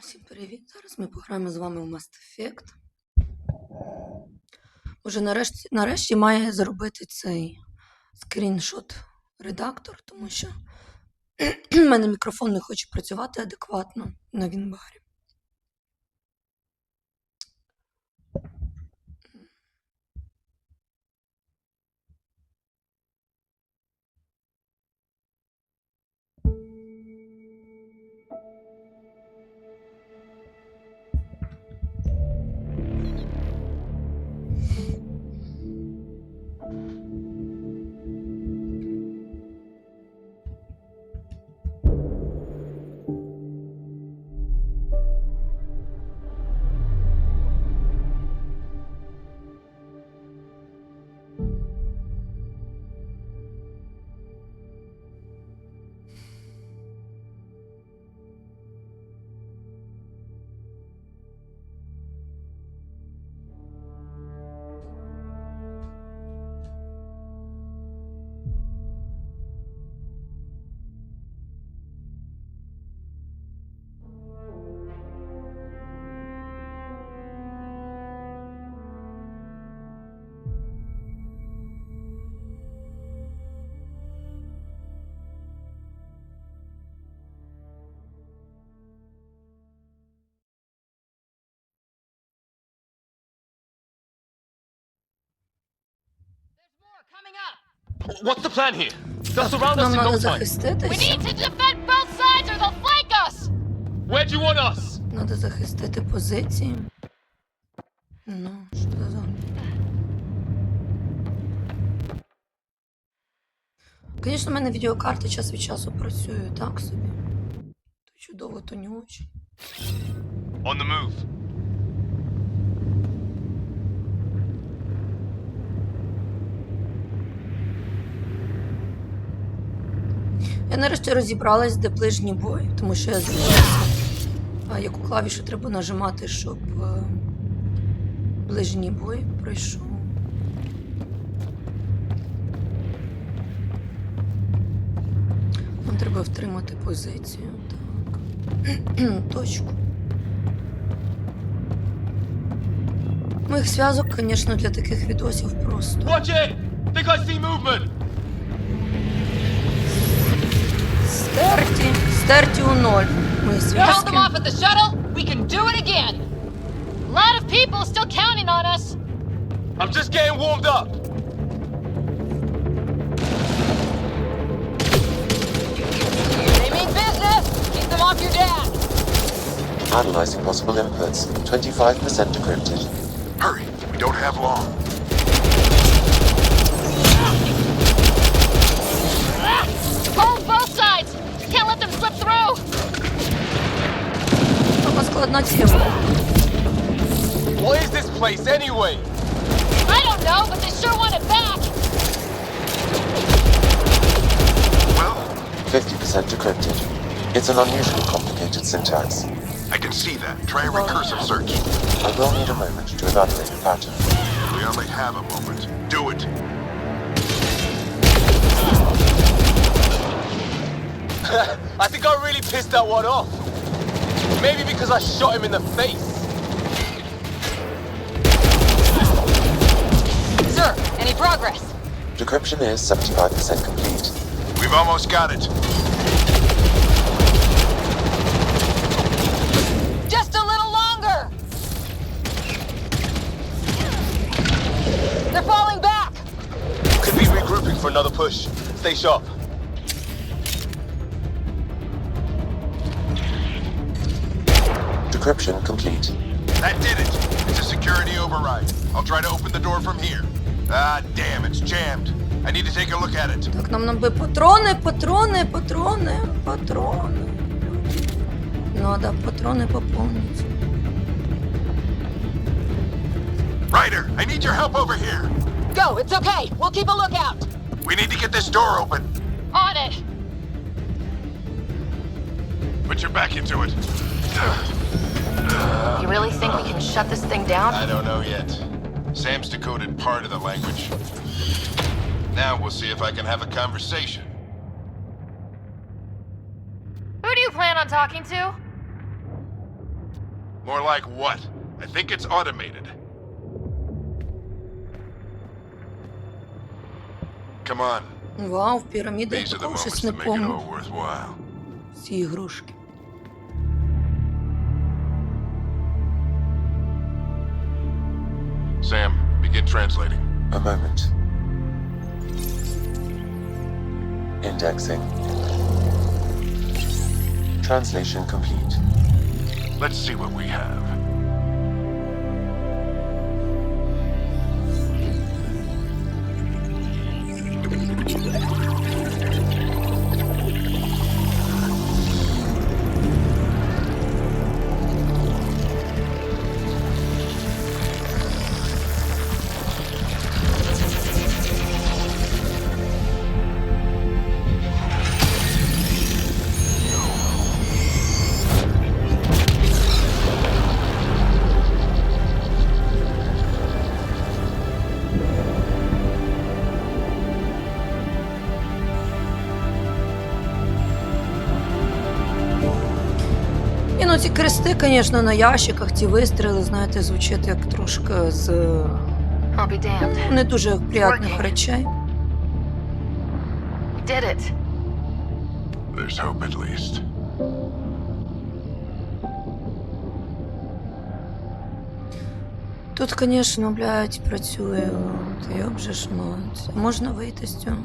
Всім привіт! Зараз ми пограємо з вами в Mass Effect. Уже нарешті, нарешті має зробити цей скріншот редактор, тому що в мене мікрофон не хоче працювати адекватно на Вінбарі. What's the plan here? They'll surround Нам us in треба no time. We need to defend both sides or they'll flank us. Where do you want us? Треба захистити позиції. Ну, що за? Звісно, в мене відеокарти час від часу працюють так собі. То чудово, то не очень. On the move. Я нарешті розібралась, де ближній бой, тому що я забулася, яку клавішу треба нажимати, щоб е, ближній бой пройшов. Нам треба втримати позицію. Так. Точку. Моїх зв'язок, звісно, для таких відосів просто. Watch it! Think I see movement! can do it again. A lot of people still counting on us. I'm just getting warmed up. They mean business. Keep them off your dad. Analyzing possible inputs. 25% decrypted. Hurry, we don't have long. but not him. What is this place anyway? I don't know, but they sure want it back! Well? 50% decrypted. It's an unusually complicated syntax. I can see that. Try a recursive search. I will need a moment to evaluate the pattern. We only have a moment. Do it! I think I really pissed that one off. Maybe because I shot him in the face. Sir, any progress? Decryption is 75% complete. We've almost got it. Just a little longer. They're falling back. Could be regrouping for another push. Stay sharp. Decryption complete. That did it. It's a security override. I'll try to open the door from here. Ah, damn, it's jammed. I need to take a look at it. Так, нам нам би патрони, патрони, патрони, патрони. Надо патрони поповнити. Ryder, I need your help over here. Go, it's okay. We'll keep a lookout. We need to get this door open. On it. Put your back into it. You really think we can shut this thing down? I don't know yet. Sam's decoded part of the language. Now we'll see if I can have a conversation. Who do you plan on talking to? More like what? I think it's automated. Come on. Вау, в пірамідах These are the такого moments Sam, begin translating. A moment. Indexing. Translation complete. Let's see what we have. Ну ці крести, звісно, на ящиках, ці вистріли, знаєте, звучать як трошки з damned. не дуже приятних речей. Did it. There's hope at least. Тут, звісно, блядь, працює. Та як же ж мать. Можна вийти з цього.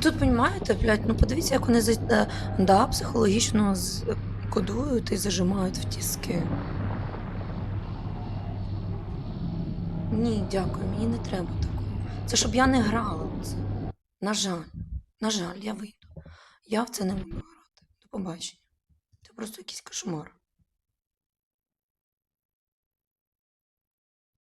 Тут, розумієте, блядь, ну подивіться, як вони е, да, психологічно кодують і зажимають в тіски. Ні, дякую, мені не треба такого. Це щоб я не грала в це. На жаль, на жаль, я вийду. Я в це не буду грати. До побачення. Це просто якийсь кошмар.